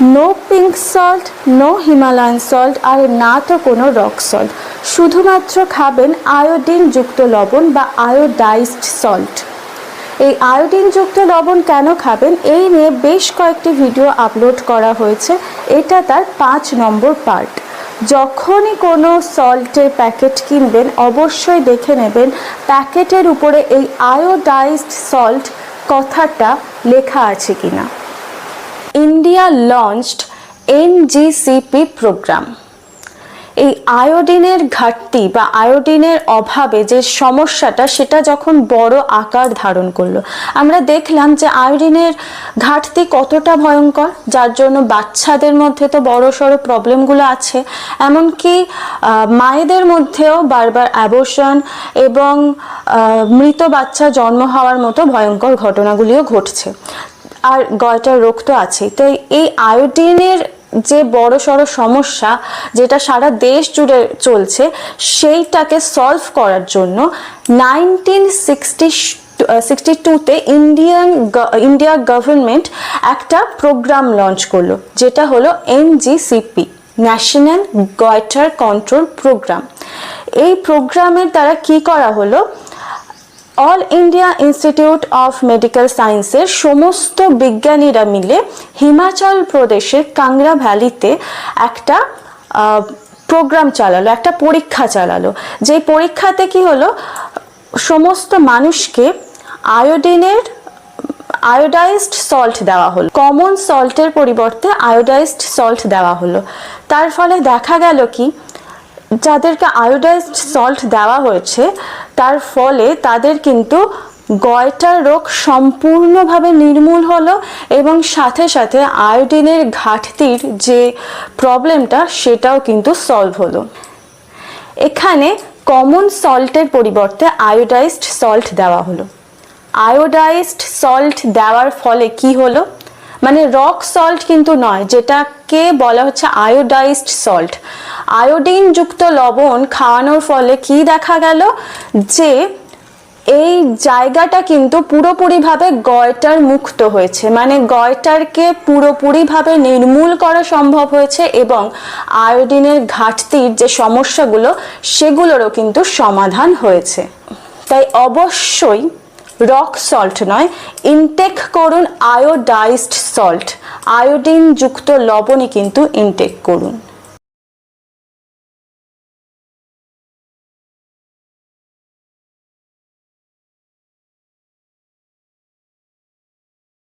No pink salt no Himalayan salt আর না তো কোনো রক সল্ট শুধুমাত্র খাবেন আয়োডিনযুক্ত লবণ বা আয়োডাইজড সল্ট এই আয়োডিনযুক্ত লবণ কেন খাবেন? এই নিয়ে বেশ কয়েকটি ভিডিও আপলোড করা হয়েছে। এটা তার পাঁচ নম্বর পার্ট যখনই কোনো সল্টের প্যাকেট কিনবেন, অবশ্যই দেখে নেবেন প্যাকেটের উপরে এই আয়োডাইজড সল্ট কথাটা লেখা আছে কিনা। ইন্ডিয়া লঞ্চড এনজিসিপি প্রোগ্রাম এই আয়োডিনের ঘাটতি বা আয়োডিনের অভাবে যে সমস্যাটা, সেটা যখন বড় আকার ধারণ করল, আমরা দেখলাম যে আয়োডিনের ঘাটতি কতটা ভয়ঙ্কর, যার জন্য বাচ্চাদের মধ্যে তো বড় সড়ো প্রবলেমগুলো আছে, এমনকি মায়েদের মধ্যেও বারবার অ্যাবোশন এবং মৃত বাচ্চা জন্ম হওয়ার মতো ভয়ঙ্কর ঘটনাগুলিও ঘটছে। আর গয়টার রোগ তো আছেই। তো এই আয়োডিনের যে বড় সড়ো সমস্যা যেটা সারা দেশ জুড়ে চলছে, সেইটাকে সলভ করার জন্য নাইনটিন সিক্সটি সিক্সটি টুতে ইন্ডিয়ান ইন্ডিয়া গভর্নমেন্ট একটা প্রোগ্রাম লঞ্চ করল, যেটা হলো NGCP national goitre control programme এই প্রোগ্রামের দ্বারা কি করা হলো all India institute of medical সায়েন্সের সমস্ত বিজ্ঞানীরা মিলে হিমাচল প্রদেশের কাংড়া ভ্যালিতে একটা প্রোগ্রাম চালালো, একটা পরীক্ষা চালালো। যে পরীক্ষাতে কি হলো, সমস্ত মানুষকে আয়োডিনের, আয়োডাইজড সল্ট দেওয়া হলো। কমন সল্টের পরিবর্তে আয়োডাইজড সল্ট দেওয়া হলো। তার ফলে দেখা গেল কি যাদেরকে আয়োডাইজড সল্ট দেওয়া হয়েছে, তার ফলে তাদের কিন্তু গয়টার রোগ সম্পূর্ণভাবে নির্মূল হলো এবং সাথে সাথে আয়োডিনের ঘাটতির যে প্রবলেমটা সেটাও কিন্তু সলভ হলো। এখানে কমন সল্টের পরিবর্তে আয়োডাইজড সল্ট দেওয়া হলো। আয়োডাইজড সল্ট দেওয়ার ফলে কি হলো? মানে রক সল্ট কিন্তু নয়, যেটাকে বলা হচ্ছে আয়োডাইজড সল্ট আয়োডিনযুক্ত লবণ খাওয়ানোর ফলে কি দেখা গেল? যে এই জায়গাটা কিন্তু পুরোপুরিভাবে গয়টার মুক্ত হয়েছে। মানে গয়টারকে পুরোপুরিভাবে নির্মূল করা সম্ভব হয়েছে এবং আয়োডিনের ঘাটতির যে সমস্যাগুলো, সেগুলোরও কিন্তু সমাধান হয়েছে। তাই অবশ্যই রক সল্ট নয় ইনটেক করুন আয়োডাইজড সল্ট আয়োডিনযুক্ত লবণে কিন্তু ইনটেক করুন।